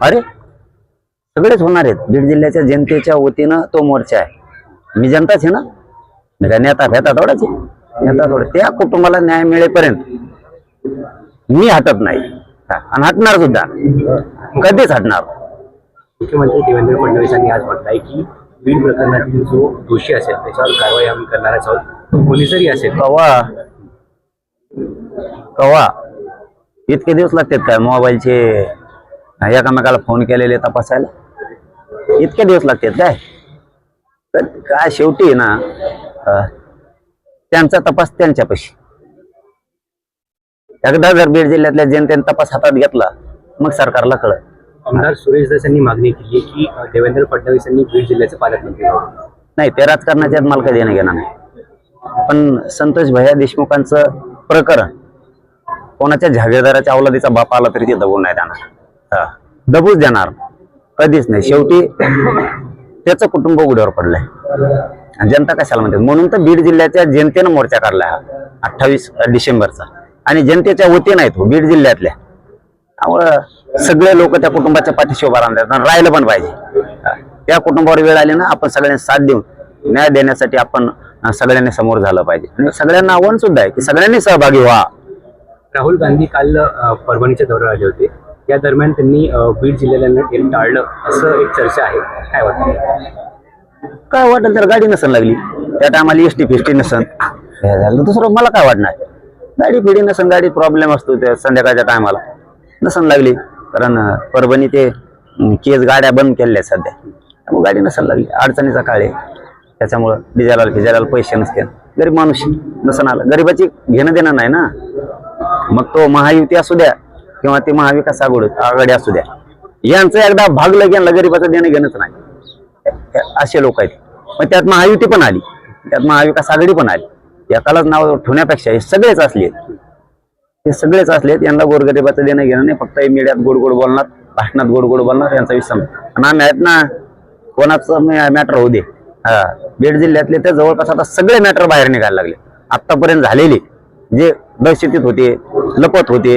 अरे सगळेच होणार आहेत. बीड जिल्ह्याच्या जनतेच्या वतीनं तो मोर्चा आहे. मी जनताच आहे ना? मी काय नेता फेता थोडाच आहे. नेता थोडं. त्या कुटुंबाला न्याय मिळेपर्यंत मी हटत नाही. आणि हटणार सुद्धा. कधीच हटणार. मुख्यमंत्री देवेंद्र फडणवीसांनी आज म्हटलंय की बीड प्रकरणातील जो दोषी असेल त्याच्यावर कारवाई आम्ही करणारच आहोत. जरी असेल. कवा? कवा? इतके दिवस लागतात काय मोबाईलचे? एकामेकाला फोन केलेले तपासायला. इतके दिवस लागतात काय? तर काय शेवटी ना त्यांचा तपास त्यांच्यापाशी. एकदा जर बीड जिल्ह्यातल्या जनतेने तपास हातात घेतला मग सरकारला कळत आमदार सुरेश दास यांनी मागणी केली की देवेंद्र फडणवीस यांनी बीड जिल्ह्याचे पालकमंत्री नाही ते राजकारणाच्यात मला काही देणं घेणं नाही. पण संतोष भैया देशमुखांचं प्रकरण कोणाच्या जहागीरदाराच्या अवलादीचा बाप आला तरी ते दबून नाही देणार हा. दबूच देणार. कधीच नाही. शेवटी त्याचं कुटुंब उघड्यावर पडलंय. आणि जनता कशाला म्हणते? म्हणून तर बीड जिल्ह्याच्या जनतेनं मोर्चा काढलाय हा. अठ्ठावीस डिसेंबरचा. आणि जनतेच्या वतीनं आहे तो बीड जिल्ह्यातल्या. त्यामुळं सगळे लोक त्या कुटुंबाच्या पाठीशी उभा राहतात आणि राहिलं पण पाहिजे. त्या कुटुंबावर वेळ आली ना आपण सगळ्यांनी साथ देऊन न्याय देण्यासाठी आपण सगळ्यांनी समोर झालं पाहिजे. आणि सगळ्यांना आव्हान सुद्धा आहे की सगळ्यांनी सहभागी व्हा. राहुल गांधी काल परभणीच्या दौऱ्यावर आले होते. या दरम्यान त्यांनी बीड जिल्ह्याला टाळलं असं एक चर्चा आहे. काय वाटतं? काय वाटलं तर गाडी नसन लागली. त्या टायमाला एस टी फिस्टी नसन झालं दुसरं मला काय वाटणार? गाडी फिडी नसन गाडी प्रॉब्लेम असतो त्या संध्याकाळच्या टायमाला. नसन लागली. कारण परभणी ते केस गाड्या बंद केल्या आहेत सध्या. त्यामुळे गाडी नसन लागली. अडचणीचा काळ आहे. त्याच्यामुळं डिझेलाला फिजायला पैसे नसते गरीब माणूस नसन आलं. गरीबाची घेणं देणं नाही ना. मग तो महायुती असू द्या किंवा ते महाविकास आघाडी आघाडी असू द्या. यांचं एकदा भागलं यांना गरीबाचं देणं घेणंच नाही. असे लोक आहेत. मग त्यात महायुती पण आली. त्यात महाविकास आघाडी पण आली. एकालाच नाव ठेवण्यापेक्षा हे सगळेच असले हे सगळेच असलेत यांना गोरगरिबाचं देणं घेणं नाही. फक्त मीडियात गोड गोड बोलणार भाषणात गोड गोड बोलणार यांचा विसम आणि आम्ही आहेत ना कोणाचं मॅटर होऊ दे. हा बीड जिल्ह्यातले तर जवळपास आता सगळे मॅटर बाहेर निघायला लागले. आतापर्यंत झालेले. जे दहशतीत होते लपत होते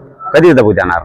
कधी दबू देणार